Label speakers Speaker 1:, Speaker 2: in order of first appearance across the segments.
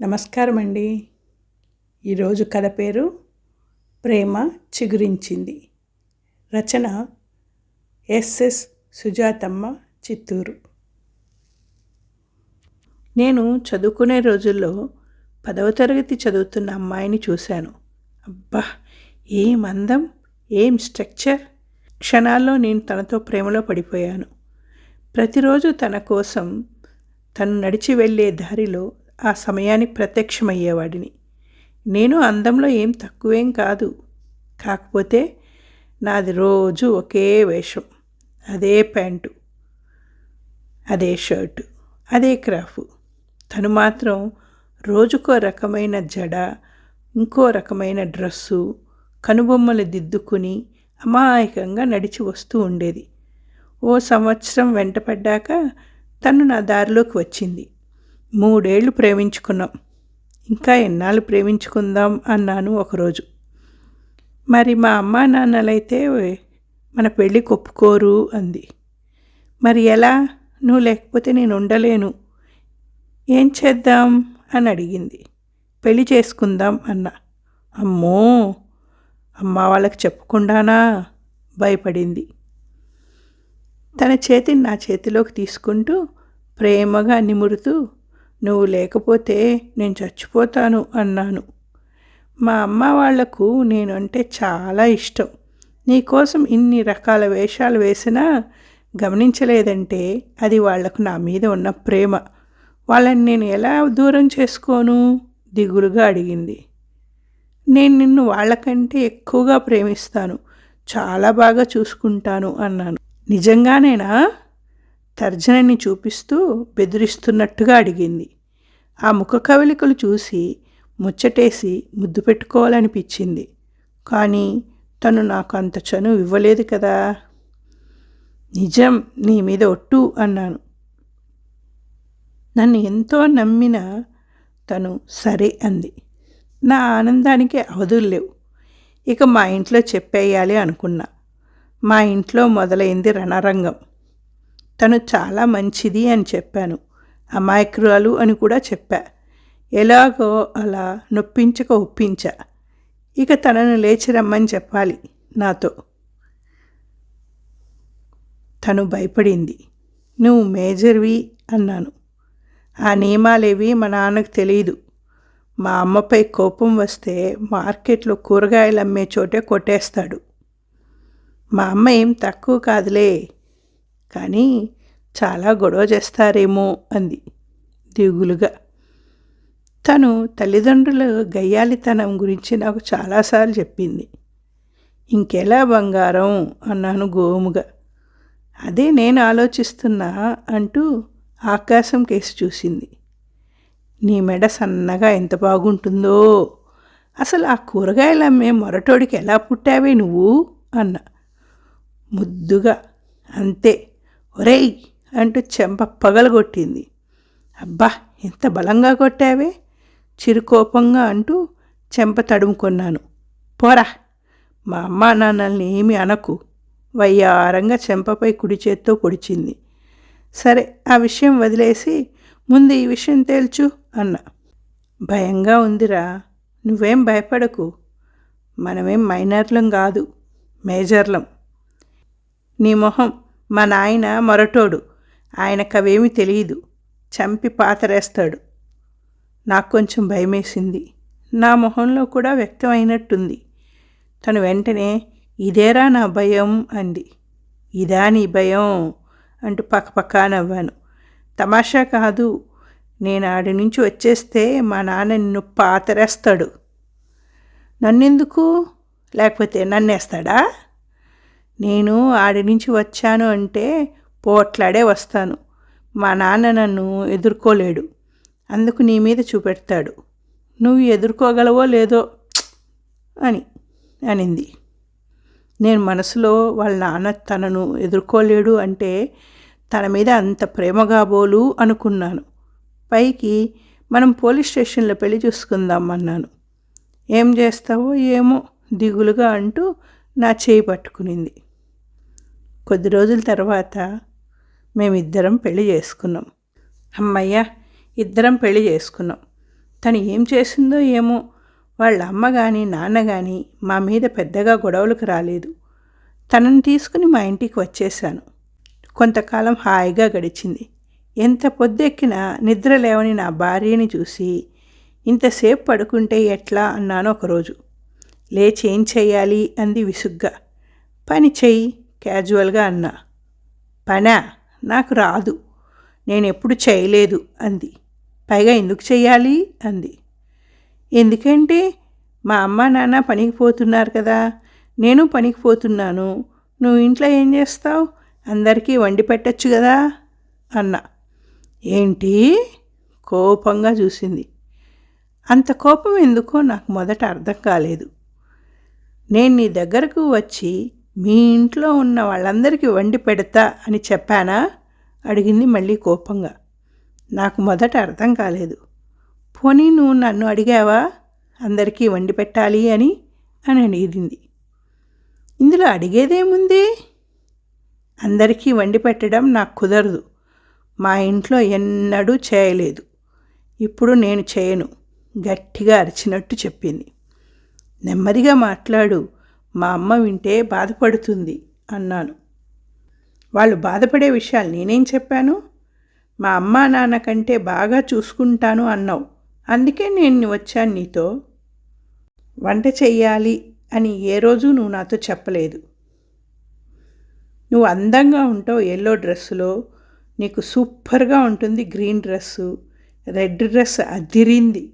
Speaker 1: నమస్కారం అండి ఈరోజు కథ పేరు ప్రేమ చిగురించింది. రచన ఎస్ఎస్ సుజాతమ్మ చిత్తూరు. నేను చదువుకునే రోజుల్లో పదవ తరగతి చదువుతున్న అమ్మాయిని చూశాను. అబ్బా! ఏం అందం ఏం స్ట్రక్చర్? క్షణాల్లో నేను తనతో ప్రేమలో పడిపోయాను. ప్రతిరోజు తన కోసం తను నడిచి వెళ్ళే దారిలో ఆ సమయానికి ప్రత్యక్షమయ్యేవాడిని. నేను అందంలో ఏం తక్కువేం కాదు. కాకపోతే నాది రోజు ఒకే వేషం. అదే ప్యాంటు. అదే షర్టు. అదే క్రాఫ్. తను మాత్రం రోజుకో రకమైన జడ ఇంకో రకమైన డ్రెస్సు కనుబొమ్మలు దిద్దుకుని అమాయకంగా నడిచి వస్తూ ఉండేది. ఓ సంవత్సరం వెంటపడ్డాక తను నా దారిలోకి వచ్చింది. మూడేళ్ళు ప్రేమించుకున్నాం. ఇంకా ఎన్నాళ్ళు ప్రేమించుకుందాం అన్నాను ఒకరోజు. మరి మా అమ్మా నాన్నలైతే మన పెళ్ళి ఒప్పుకోరు అంది. మరి ఎలా? నువ్వు లేకపోతే నేను ఉండలేను. ఏం చేద్దాం? అని అడిగింది. పెళ్ళి చేసుకుందాం అన్న. అమ్మో! అమ్మ వాళ్ళకి చెప్పకుండానా? భయపడింది. తన చేతిని నా చేతిలోకి తీసుకుంటూ ప్రేమగా నిమురుతూ నువ్వు లేకపోతే నేను చచ్చిపోతాను అన్నాను. మా అమ్మ వాళ్ళకు నేను అంటే చాలా ఇష్టం. నీకోసం ఇన్ని రకాల వేషాలు వేసినా గమనించలేదంటే అది వాళ్ళకు నా మీద ఉన్న ప్రేమ. వాళ్ళని నేను ఎలా దూరం చేసుకోను? దిగులుగా అడిగింది. నేను నిన్ను వాళ్ళకంటే ఎక్కువగా ప్రేమిస్తాను. చాలా బాగా చూసుకుంటాను అన్నాను. నిజంగానేనా? తర్జనని చూపిస్తూ బెదిరిస్తున్నట్టుగా అడిగింది. ఆ ముఖ కవలికలు చూసి ముచ్చటేసి ముద్దు పెట్టుకోవాలనిపించింది. కానీ తను నాకు అంత చను ఇవ్వలేదు కదా. నిజం నీ మీద ఒట్టు అన్నాను. నన్ను ఎంతో నమ్మిన తను సరే అంది. నా ఆనందానికి అవధులు లేవు. ఇక మా ఇంట్లో చెప్పేయాలి అనుకున్నా. మా ఇంట్లో మొదలైంది రణరంగం. తను చాలా మంచిది అని చెప్పాను. అమాయకురాలు అని కూడా చెప్పా. ఎలాగో అలా నొప్పించక ఒప్పించా. ఇక తనను లేచి రమ్మని చెప్పాలి నాతో. తను భయపడింది. నువ్వు మేజర్వి అన్నాను. ఆ నియమాలేవి మా నాన్నకు తెలియదు మా అమ్మపై కోపం వస్తే మార్కెట్లో కూరగాయలు అమ్మే చోటే కొట్టేస్తాడు. మా అమ్మ ఏం తక్కువ కాదులే. కానీ చాలా గొడవ చేస్తారేమో అంది దిగులుగా. తను తల్లిదండ్రుల గయ్యాలితనం గురించి నాకు చాలాసార్లు చెప్పింది. ఇంకెలా బంగారం? అన్నాను గోముగా. అదే నేను ఆలోచిస్తున్నా అంటూ ఆకాశం కేసి చూసింది. నీ మెడ సన్నగా ఎంత బాగుంటుందో. అసలు ఆ కూరగాయలు అమ్మే మొరటోడికి ఎలా పుట్టావే నువ్వు? అన్న. ముద్దుగా. అంతే. ఒరేయ్ అంటూ చెంప పగలగొట్టింది. అబ్బా ఎంత బలంగా కొట్టావే? చిరుకోపంగా అంటూ చెంప తడుముకున్నాను. పోరా మా అమ్మా నాన్నల్ని ఏమి అనకు. వయ్యారంగా చెంపపై కుడి చేత్తో పొడిచింది. సరే ఆ విషయం వదిలేసి ముందు ఈ విషయం తేల్చు అన్న. భయంగా ఉందిరా నువ్వేం భయపడకు. మనమేం మైనర్లం కాదు మేజర్లం. నీ మొహం మా నాయన మొరటోడు. ఆయనకవేమీ తెలియదు. చంపి పాతరేస్తాడు. నాకు కొంచెం భయమేసింది. నా మొహంలో కూడా వ్యక్తమైనట్టుంది. తను వెంటనే ఇదేరా నా భయం? అంది. ఇదా నీ భయం? అంటూ పక్కపక్క నవ్వాను. తమాషా కాదు. నేను ఆడి నుంచి వచ్చేస్తే మా నాన్న నిన్ను పాతరేస్తాడు. నన్నెందుకు? లేకపోతే నన్నేస్తాడా? నేను ఆడి నుంచి వచ్చాను అంటే పోట్లాడే వస్తాను. మా నాన్న నన్ను ఎదుర్కోలేడు. అందుకు నీ మీద చూపెడతాడు. నువ్వు ఎదుర్కోగలవో లేదో అని అనింది. నేను మనసులో వాళ్ళ నాన్న తనను ఎదుర్కోలేడు అంటే తన మీద అంత ప్రేమగా బోలు అనుకున్నాను. పైకి మనం పోలీస్ స్టేషన్లో పెళ్ళి చూసుకుందాం అన్నాను. ఏం చేస్తావో ఏమో దిగులుగా అంటూ నా చేయి పట్టుకునింది. కొద్ది రోజుల తర్వాత మేమిద్దరం పెళ్ళి చేసుకున్నాం. అమ్మయ్య ఇద్దరం పెళ్ళి చేసుకున్నాం. తను ఏం చేసిందో ఏమో వాళ్ళ అమ్మ కానీ నాన్న కానీ మా మీద పెద్దగా గొడవలకు రాలేదు. తనని తీసుకుని మా ఇంటికి వచ్చేశాను. కొంతకాలం హాయిగా గడిచింది. ఎంత పొద్దెక్కినా నిద్ర లేవని నా భార్యని చూసి ఇంతసేపు పడుకుంటే ఎట్లా? అన్నాను ఒకరోజు. లేచి ఏం చెయ్యాలి? అంది విసుగ్గా. పని చెయ్యి. క్యాజువల్గా అన్నా. పనా? నాకు రాదు. నేను ఎప్పుడు చేయలేదు అంది. పైగా ఎందుకు చేయాలి అంది. ఎందుకంటే మా అమ్మ నాన్న పనికి పోతున్నారు కదా. నేను పనికి పోతున్నాను. నువ్వు ఇంట్లో ఏం చేస్తావు? అందరికీ వండి పెట్టచ్చు కదా అన్నా. ఏంటి? కోపంగా చూసింది. అంత కోపం ఎందుకో నాకు మొదట అర్థం కాలేదు. నేను నీ దగ్గరకు వచ్చి మీ ఇంట్లో ఉన్న వాళ్ళందరికీ వండి పెడతా అని చెప్పానా? అడిగింది మళ్ళీ కోపంగా. నాకు మొదట అర్థం కాలేదు. పోనీ నువ్వు నన్ను అడిగావా? అందరికీ వండి పెట్టాలి అని అని అడిగింది. ఇందులో అడిగేదేముంది అందరికీ వండి పెట్టడం నాకు కుదరదు. మా ఇంట్లో ఎన్నడూ చేయలేదు. ఇప్పుడు నేను చేయను. గట్టిగా అరిచినట్టు చెప్పింది. నెమ్మదిగా మాట్లాడు. మా అమ్మ వింటే బాధపడుతుంది అన్నాను. వాళ్ళు బాధపడే విషయాలు నేనేం చెప్పాను? మా అమ్మ నాన్న కంటే బాగా చూసుకుంటాను అన్నావు. అందుకే నేను వచ్చాను నీతో. వంట చెయ్యాలి అని ఏ రోజు నువ్వు నాతో చెప్పలేదు. నువ్వు అందంగా ఉంటావు ఎల్లో డ్రెస్సులో. నీకు సూపర్గా ఉంటుంది గ్రీన్ డ్రెస్సు. రెడ్ డ్రెస్ అదిరింది.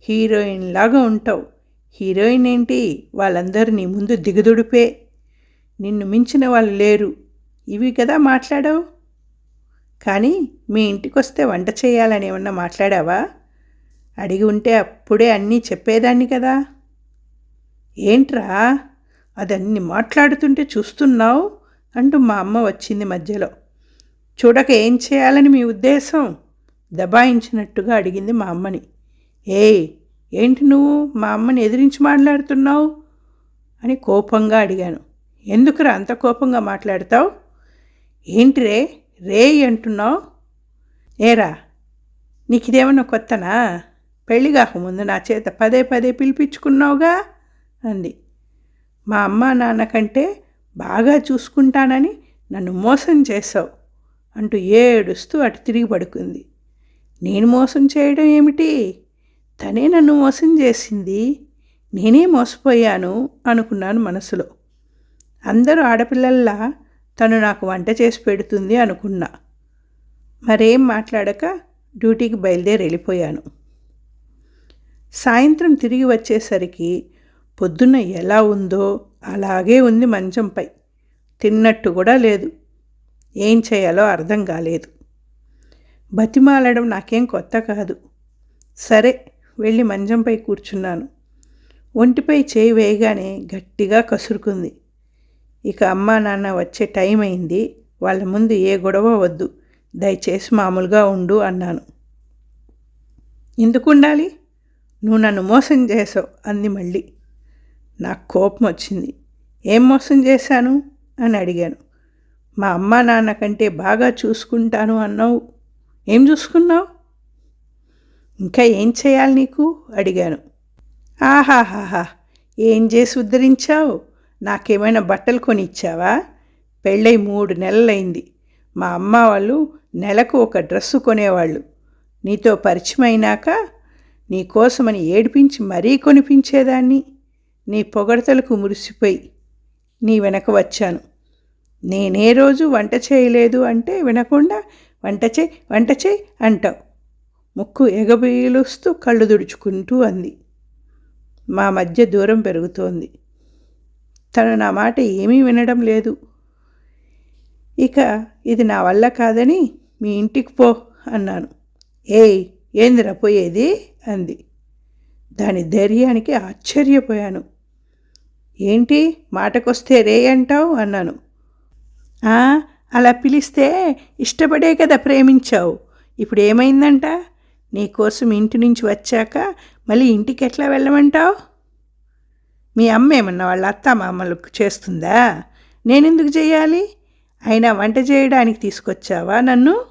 Speaker 1: హీరోయిన్ లాగా ఉంటావు. హీరోయిన్ ఏంటి? వాళ్ళందరూ నీ ముందు దిగదుడిపే. నిన్ను మించిన వాళ్ళు లేరు. ఇవి కదా మాట్లాడావు? కానీ మీ ఇంటికి వస్తే వంట చేయాలని ఏమన్నా మాట్లాడావా? అడిగి ఉంటే అప్పుడే అన్నీ చెప్పేదాన్ని కదా. ఏంట్రా? అదన్ని మాట్లాడుతుంటే చూస్తున్నావు? అంటూ మా అమ్మ వచ్చింది మధ్యలో. చూడక ఏం చేయాలని మీ ఉద్దేశం? దబాయించినట్టుగా అడిగింది మా అమ్మని. ఏయ్ ఏంటి నువ్వు? మా అమ్మని ఎదిరించి మాట్లాడుతున్నావు? అని కోపంగా అడిగాను. ఎందుకురా అంత కోపంగా మాట్లాడతావు? ఏంటి రే రే అంటున్నావు? ఏరా నీకు ఇదేమన్నా కొత్తనా? పెళ్ళి కాకముందు నా చేత పదే పదే పిలిపించుకున్నావుగా? అంది. మా అమ్మ నాన్న కంటే బాగా చూసుకుంటానని నన్ను మోసం చేశావు అంటూ ఏడుస్తూ అటు తిరిగి పడుకుంది. నేను మోసం చేయడం ఏమిటి? తనే నన్ను మోసం చేసింది నేనే మోసపోయాను అనుకున్నాను మనసులో. అందరూ ఆడపిల్లల్లా తను నాకు వంట చేసి పెడుతుంది అనుకున్నా. మరేం మాట్లాడక డ్యూటీకి బయలుదేరి వెళ్ళిపోయాను సాయంత్రం తిరిగి వచ్చేసరికి పొద్దున్న ఎలా ఉందో అలాగే ఉంది మంచంపై. తిన్నట్టు కూడా లేదు. ఏం చేయాలో అర్థం కాలేదు. బతిమాలడం నాకేం కొత్త కాదు. సరే వెళ్ళి మంచంపై కూర్చున్నాను. ఒంటిపై చేయి వేయగానే గట్టిగా కసురుకుంది. ఇక అమ్మా నాన్న వచ్చే టైం అయింది. వాళ్ళ ముందు ఏ గొడవ వద్దు. దయచేసి మామూలుగా ఉండు అన్నాను. ఎందుకు ఉండాలి నువ్వు నన్ను మోసం చేసావు అంది మళ్ళీ. నాకు కోపం వచ్చింది. ఏం మోసం చేశాను? అని అడిగాను. మా అమ్మ నాన్న కంటే బాగా చూసుకుంటాను అన్నావు. ఏం చూసుకున్నావు? ఇంకా ఏం చేయాలి నీకు? అడిగాను. ఆహాహాహా ఏం చేసి ఉద్ధరించావు? నాకేమైనా బట్టలు కొని ఇచ్చావా పెళ్ళై మూడు నెలలైంది. మా అమ్మ వాళ్ళు నెలకు ఒక డ్రెస్సు కొనేవాళ్ళు. నీతో పరిచయం అయినాక నీకోసమని ఏడిపించి మరీ కొనిపించేదాన్ని. నీ పొగడతలకు మురిసిపోయి నీ వెనక వచ్చాను. నేనే రోజు వంట చేయలేదు అంటే వినకుండా వంట చేయి వంట చేయి అంటావు. ముక్కు ఎగబీలుస్తూ కళ్ళు దుడుచుకుంటూ అంది. మా మధ్య దూరం పెరుగుతోంది. తను నా మాట ఏమీ వినడం లేదు. ఇక ఇది నా వల్ల కాదని మీ ఇంటికి పో అన్నాను. ఏయ్ ఏందిరా పోయేది? అంది. దాని ధైర్యానికి ఆశ్చర్యపోయాను. ఏంటి? మాటకొస్తే రే అంటావు? అన్నాను. అలా పిలిస్తే ఇష్టపడే కదా ప్రేమించావు. ఇప్పుడు ఏమైందంట? నీకోసం ఇంటి నుంచి వచ్చాక మళ్ళీ ఇంటికి ఎట్లా వెళ్ళమంటావు? మీ అమ్మ ఏమన్నా వాళ్ళ అత్త మామలకు చేస్తుందా? నేనెందుకు చేయాలి? అయినా వంట చేయడానికి తీసుకొచ్చావా నన్ను?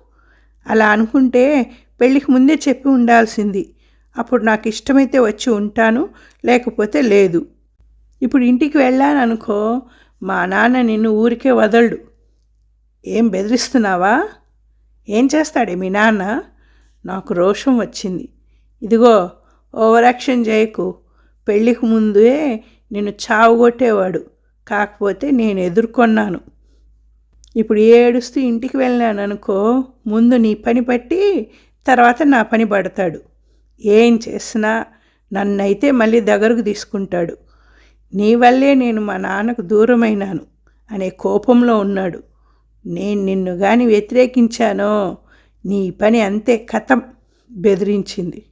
Speaker 1: అలా అనుకుంటే పెళ్ళికి ముందే చెప్పి ఉండాల్సింది. అప్పుడు నాకు ఇష్టమైతే వచ్చి ఉంటాను లేకపోతే లేదు. ఇప్పుడు ఇంటికి వెళ్ళాను అనుకో మా నాన్న నిన్ను ఊరికే వదలడు. ఏం బెదిరిస్తున్నావా? ఏం చేస్తాడే మీ నాన్న? నాకు రోషం వచ్చింది. ఇదిగో ఓవర్ యాక్షన్ చేయకు పెళ్ళికి ముందే నిన్ను చావుగొట్టేవాడు. కాకపోతే నేను ఎదుర్కొన్నాను. ఇప్పుడు ఏడుస్తూ ఇంటికి వెళ్ళాను అనుకో ముందు నీ పని పట్టి తర్వాత నా పని పడతాడు. ఏం చేసినా నన్నైతే మళ్ళీ దగ్గరకు తీసుకుంటాడు. నీ వల్లే నేను మా నాన్నకు దూరమైనాను అనే కోపంలో ఉన్నాడు. నేను నిన్ను కానీ వ్యతిరేకించానో నీ పని అంతే కథం బెదిరించింది.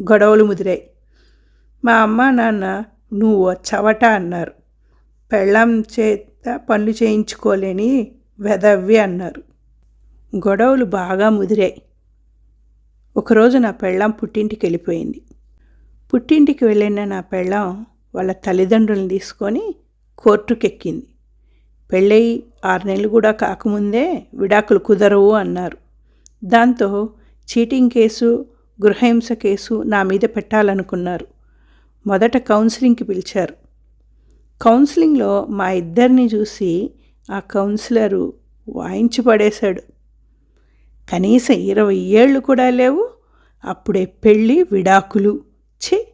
Speaker 1: గొడవలు ముదిరాయి. మా అమ్మ నాన్న నువ్వు చవట అన్నారు. పెళ్ళం చేత పనులు చేయించుకోలేని వెదవ్వి అన్నారు. గొడవలు బాగా ముదిరాయి. ఒకరోజు నా పెళ్ళం పుట్టింటికి వెళ్ళిపోయింది పుట్టింటికి వెళ్ళిన నా పెళ్ళం వాళ్ళ తల్లిదండ్రులను తీసుకొని కోర్టుకెక్కింది. పెళ్ళయి ఆరు నెలలు కూడా కాకముందే విడాకులు కుదరవు అన్నారు. దాంతో చీటింగ్ కేసు గృహహింస కేసు నా మీద పెట్టాలనుకున్నారు. మొదట కౌన్సిలింగ్కి పిలిచారు. కౌన్సిలింగ్లో మా ఇద్దరిని చూసి ఆ కౌన్సిలరు వాయించి పడేశాడు కనీసం ఇరవై ఏళ్ళు కూడా లేవు అప్పుడే పెళ్ళి విడాకులు. ఛీ!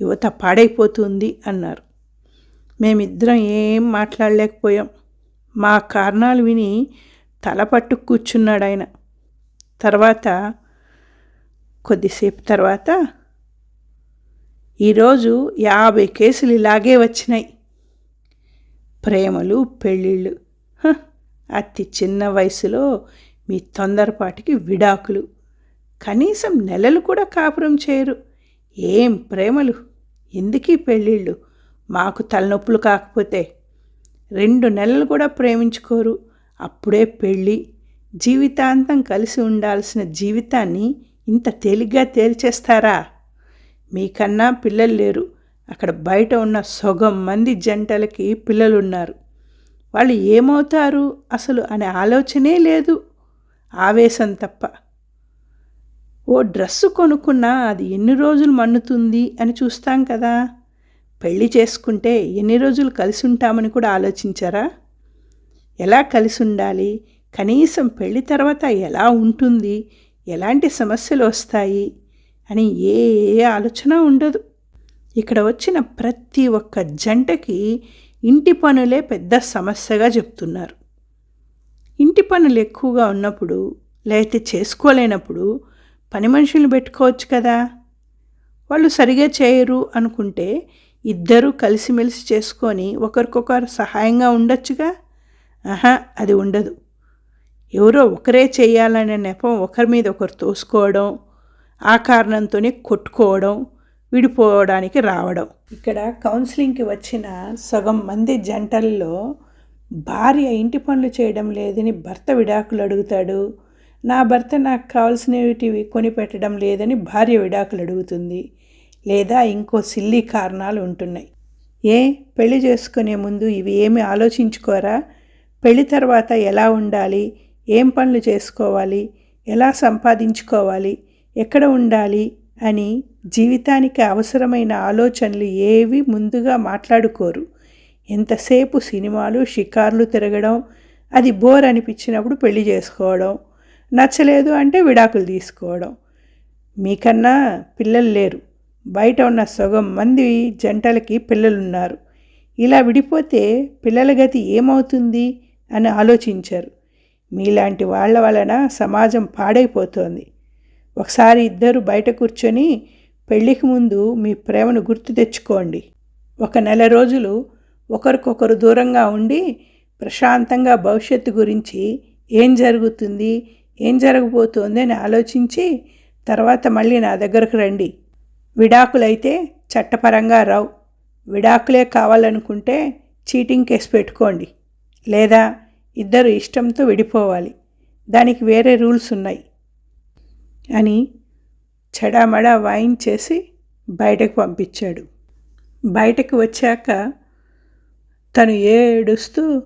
Speaker 1: యువత పాడైపోతుంది అన్నారు. మేమిద్దరం ఏం మాట్లాడలేకపోయాం. మా కారణాలు విని తల పట్టు కూర్చున్నాడు ఆయన తర్వాత కొద్దిసేపు తర్వాత ఈరోజు యాభై కేసులు ఇలాగే వచ్చినాయి. ప్రేమలు పెళ్ళిళ్ళు అతి చిన్న వయసులో మీ తొందరపాటికి విడాకులు. కనీసం నెలలు కూడా కాపురం చేయరు. ఏం ప్రేమలు? ఎందుకీ పెళ్ళిళ్ళు? మాకు తలనొప్పులు కాకపోతే. రెండు నెలలు కూడా ప్రేమించుకోరు. అప్పుడే పెళ్ళి. జీవితాంతం కలిసి ఉండాల్సిన జీవితాన్ని ఇంత తేలిగ్గా తేల్చేస్తారా? మీకన్నా పిల్లలు లేరు. అక్కడ బయట ఉన్న సొగం మంది జంటలకి పిల్లలున్నారు. వాళ్ళు ఏమవుతారు అసలు అనే ఆలోచనే లేదు. ఆవేశం తప్ప. ఓ డ్రెస్సు కొనుక్కున్నా అది ఎన్ని రోజులు మన్నుతుంది అని చూస్తాం కదా. పెళ్ళి చేసుకుంటే ఎన్ని రోజులు కలిసి ఉంటామని కూడా ఆలోచించారా? ఎలా కలిసి ఉండాలి? కనీసం పెళ్ళి తర్వాత ఎలా ఉంటుంది? ఎలాంటి సమస్యలు వస్తాయి? అని ఏ ఆలోచన ఉండదు. ఇక్కడ వచ్చిన ప్రతి ఒక్క జంటకి ఇంటి పనులే పెద్ద సమస్యగా చెప్తున్నారు. ఇంటి పనులు ఎక్కువగా ఉన్నప్పుడు లేకపోతే చేసుకోలేనప్పుడు పని మనుషులు పెట్టుకోవచ్చు కదా? వాళ్ళు సరిగా చేయరు అనుకుంటే ఇద్దరూ కలిసిమెలిసి చేసుకొని ఒకరికొకరు సహాయంగా ఉండొచ్చుగా? ఆహా అది ఉండదు. ఎవరో ఒకరే చేయాలనే నెపం ఒకరి మీద ఒకరు తోసుకోవడం ఆ కారణంతోనే కొట్టుకోవడం విడిపోవడానికి రావడం. ఇక్కడ కౌన్సిలింగ్కి వచ్చిన సగం మంది జంటల్లో భార్య ఇంటి పనులు చేయడం లేదని భర్త విడాకులు అడుగుతాడు. నా భర్త నాకు కావాల్సినవి కొనిపెట్టడం లేదని భార్య విడాకులు అడుగుతుంది. లేదా ఇంకో సిల్లీ కారణాలు ఉంటున్నాయి. ఏ? పెళ్ళి చేసుకునే ముందు ఇవి ఏమి ఆలోచించుకోరా? పెళ్ళి తర్వాత ఎలా ఉండాలి? ఏం పనులు చేసుకోవాలి? ఎలా సంపాదించుకోవాలి? ఎక్కడ ఉండాలి? అని జీవితానికి అవసరమైన ఆలోచనలు ఏవి ముందుగా మాట్లాడుకోరు. ఎంతసేపు సినిమాలు షికార్లు తిరగడం అది బోర్ అనిపించినప్పుడు పెళ్ళి చేసుకోవడం నచ్చలేదు అంటే విడాకులు తీసుకోవడం. మీకన్నా పిల్లలు లేరు. బయట ఉన్న సగం మంది జంటలకి పిల్లలున్నారు. ఇలా విడిపోతే పిల్లల గతి ఏమవుతుంది? అని ఆలోచించారు. మీలాంటి వాళ్ళ వలన సమాజం పాడైపోతోంది. ఒకసారి ఇద్దరు బయట కూర్చొని పెళ్ళికి ముందు మీ ప్రేమను గుర్తు తెచ్చుకోండి. ఒక నెల రోజులు ఒకరికొకరు దూరంగా ఉండి ప్రశాంతంగా భవిష్యత్తు గురించి ఏం జరుగుతుంది ఏం జరగబోతోంది అని ఆలోచించి తర్వాత మళ్ళీ నా దగ్గరకు రండి. విడాకులైతే చట్టపరంగా రావు. విడాకులే కావాలనుకుంటే చీటింగ్ కేసు పెట్టుకోండి. లేదా ఇద్దరు ఇష్టంతో విడిపోవాలి. దానికి వేరే రూల్స్ ఉన్నాయి. అని చెడామడా వాయించేసి బయటకు పంపించాడు. బయటకు వచ్చాక తను ఏడుస్తూ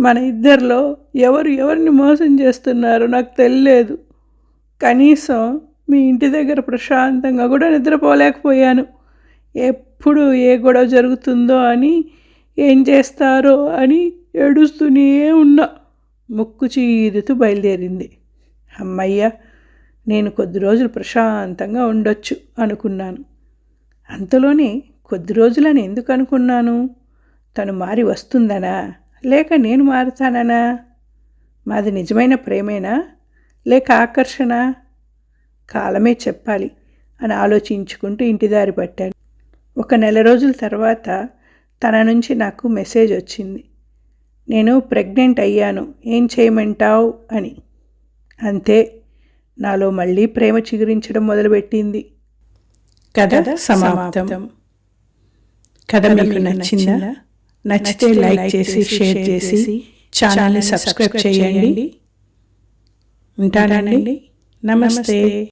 Speaker 1: మన ఇద్దరిలో ఎవరు ఎవరిని మోసం చేస్తున్నారో నాకు తెలియలేదు. కనీసం మీ ఇంటి దగ్గర ప్రశాంతంగా కూడా నిద్రపోలేకపోయాను. ఎప్పుడు ఏ గొడవ జరుగుతుందో అని ఏం చేస్తారో అని ఏడుస్తూనే ఉన్నా. ముక్కు చీదుతూ బయలుదేరింది. అమ్మయ్య నేను కొద్ది రోజులు ప్రశాంతంగా ఉండొచ్చు అనుకున్నాను. అంతలోనే కొద్ది రోజులని ఎందుకు అనుకున్నాను? తను మారి వస్తుందనా? లేక నేను మారుతాననా? మాది నిజమైన ప్రేమేనా? లేక ఆకర్షణ? కాలమే చెప్పాలి అని ఆలోచించుకుంటూ ఇంటి దారి పట్టాను. ఒక నెల రోజుల తర్వాత తన నుంచి నాకు మెసేజ్ వచ్చింది. నేను ప్రెగ్నెంట్ అయ్యాను. ఏం చేయమంటావు? అని. అంతే. నాలో మళ్ళీ ప్రేమ చిగురించడం మొదలుపెట్టింది.
Speaker 2: కథ సమాప్తం. కథ మీకు నచ్చిందా? నచ్చితే లైక్ చేసి షేర్ చేసి ఛానల్ని సబ్స్క్రైబ్ చేయండి. ఉంటానండి. నమస్తే.